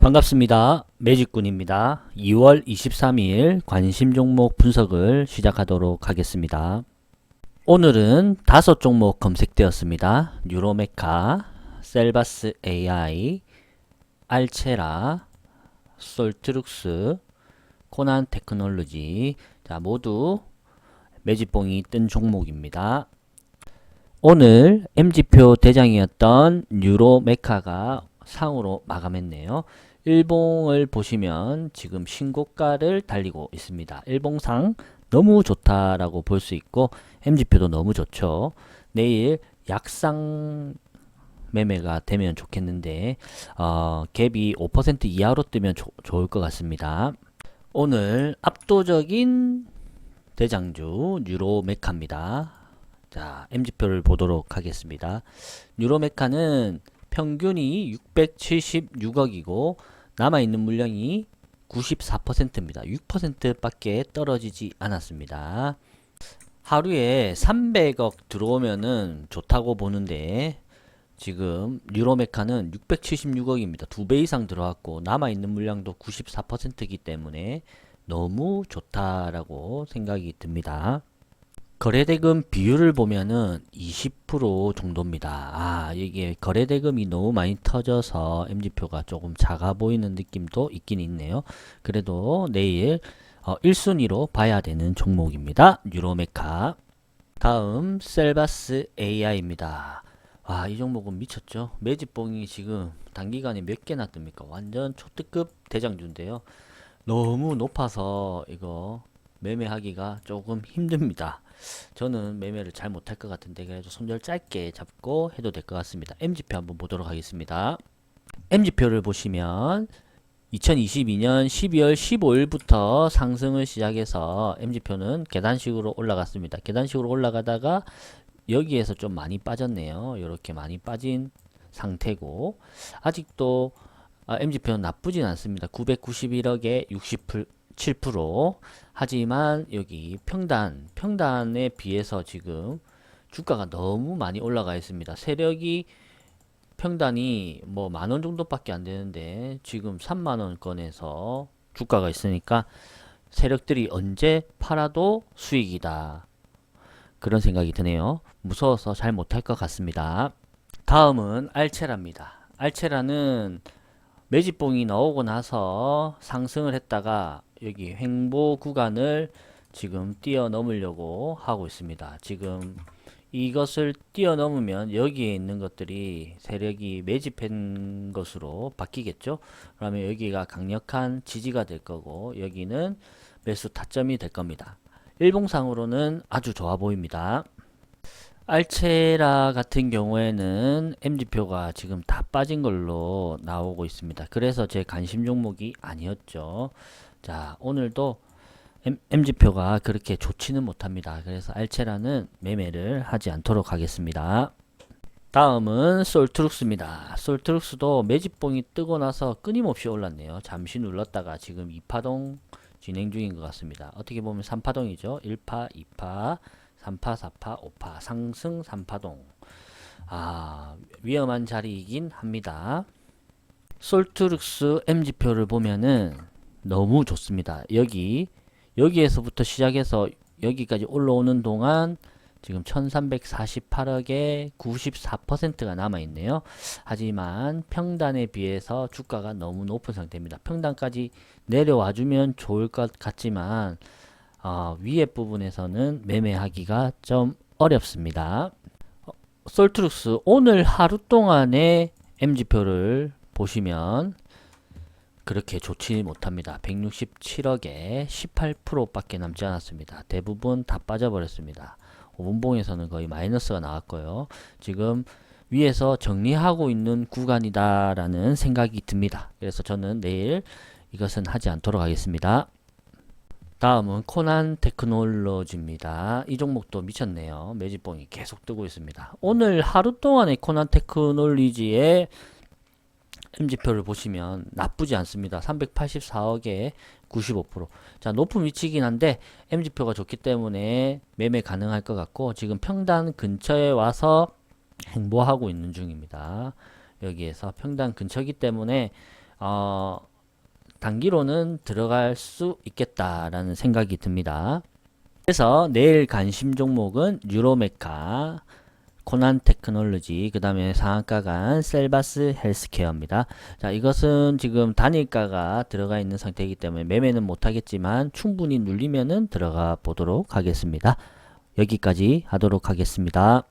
반갑습니다. 매직군입니다. 2월 23일 관심 종목 분석을 시작하도록 하겠습니다. 오늘은 다섯 종목 검색되었습니다. 뉴로메카, 셀바스 AI, 알체라, 솔트룩스, 코난 테크놀로지 자 모두 매집봉이 뜬 종목입니다. 오늘 MG표 대장이었던 뉴로메카가 상으로 마감했네요. 일봉을 보시면 지금 신고가를 달리고 있습니다. 일봉상 너무 좋다라고 볼 수 있고 MG표도 너무 좋죠. 내일 약상 매매가 되면 좋겠는데 어, 갭이 5% 이하로 뜨면 조, 좋을 것 같습니다. 오늘 압도적인 대장주 뉴로메카입니다. 자, MG표를 보도록 하겠습니다. 뉴로메카는 평균이 676억이고 남아있는 물량이 94%입니다. 6%밖에 떨어지지 않았습니다. 하루에 300억 들어오면은 좋다고 보는데 지금 유로메카는 676억입니다. 두 배 이상 들어왔고 남아있는 물량도 94%이기 때문에 너무 좋다라고 생각이 듭니다. 거래대금 비율을 보면은 20% 정도입니다. 아, 이게 거래대금이 너무 많이 터져서 MG표가 조금 작아 보이는 느낌도 있긴 있네요. 그래도 내일 어, 1순위로 봐야 되는 종목입니다. 유로메카. 다음 셀바스 AI입니다. 와, 이 종목은 미쳤죠. 매집봉이 지금 단기간에 몇 개나 뜹니까? 완전 초특급 대장주인데요. 너무 높아서 이거 매매하기가 조금 힘듭니다. 저는 매매를 잘 못할 것 같은데 그래도 손절 짧게 잡고 해도 될 것 같습니다. MG표 한번 보도록 하겠습니다. MG표를 보시면 2022년 12월 15일부터 상승을 시작해서 MG표는 계단식으로 올라갔습니다. 계단식으로 올라가다가 여기에서 좀 많이 빠졌네요. 이렇게 많이 빠진 상태고 아직도 아, MG표는 나쁘진 않습니다. 991억에 67% 하지만 여기 평단 평단에 비해서 지금 주가가 너무 많이 올라가 있습니다. 세력이 평단이 뭐 만 원 정도밖에 안 되는데 지금 3만 원권에서 주가가 있으니까 세력들이 언제 팔아도 수익이다. 그런 생각이 드네요. 무서워서 잘 못할 것 같습니다. 다음은 알체라입니다. 알체라는 매집봉이 나오고 나서 상승을 했다가 여기 횡보 구간을 지금 뛰어넘으려고 하고 있습니다. 지금 이것을 뛰어넘으면 여기에 있는 것들이 세력이 매집한 것으로 바뀌겠죠. 그러면 여기가 강력한 지지가 될 거고 여기는 매수 타점이 될 겁니다. 일봉상으로는 아주 좋아 보입니다. 알체라 같은 경우에는 MG표가 지금 다 빠진 걸로 나오고 있습니다. 그래서 제 관심 종목이 아니었죠. 자, 오늘도 MG표가 그렇게 좋지는 못합니다. 그래서 알체라는 매매를 하지 않도록 하겠습니다. 다음은 솔트룩스입니다. 솔트룩스도 매집봉이 뜨고 나서 끊임없이 올랐네요. 잠시 눌렀다가 지금 2파동 진행 중인 것 같습니다. 어떻게 보면 3파동이죠. 1파, 2파, 3파, 4파, 5파, 상승 3파동. 아, 위험한 자리이긴 합니다. 솔트룩스 MG표를 보면은 너무 좋습니다. 여기 여기에서부터 시작해서 여기까지 올라오는 동안 지금 1348억에 94%가 남아있네요. 하지만 평단에 비해서 주가가 너무 높은 상태입니다. 평단까지 내려와주면 좋을 것 같지만 어, 위에 부분에서는 매매하기가 좀 어렵습니다. 어, 솔트룩스 오늘 하루 동안의 MG표를 보시면 그렇게 좋지 못합니다. 167억에 18%밖에 남지 않았습니다. 대부분 다 빠져버렸습니다. 5분봉에서는 거의 마이너스가 나왔고요. 지금 위에서 정리하고 있는 구간이다라는 생각이 듭니다. 그래서 저는 내일 이것은 하지 않도록 하겠습니다. 다음은 코난 테크놀로지입니다. 이 종목도 미쳤네요. 매집봉이 계속 뜨고 있습니다. 오늘 하루 동안의 코난 테크놀리지의 MG표를 보시면 나쁘지 않습니다. 384억에 95%. 자, 높은 위치이긴 한데 MG표가 좋기 때문에 매매 가능할 것 같고 지금 평단 근처에 와서 행보하고 있는 중입니다. 여기에서 평단 근처기 때문에 어, 단기로는 들어갈 수 있겠다라는 생각이 듭니다. 그래서 내일 관심 종목은 유로메카, 코난 테크놀로지, 그 다음에 상한가간 셀바스 헬스케어입니다. 자, 이것은 지금 단일가가 들어가 있는 상태이기 때문에 매매는 못하겠지만 충분히 눌리면은 들어가 보도록 하겠습니다. 여기까지 하도록 하겠습니다.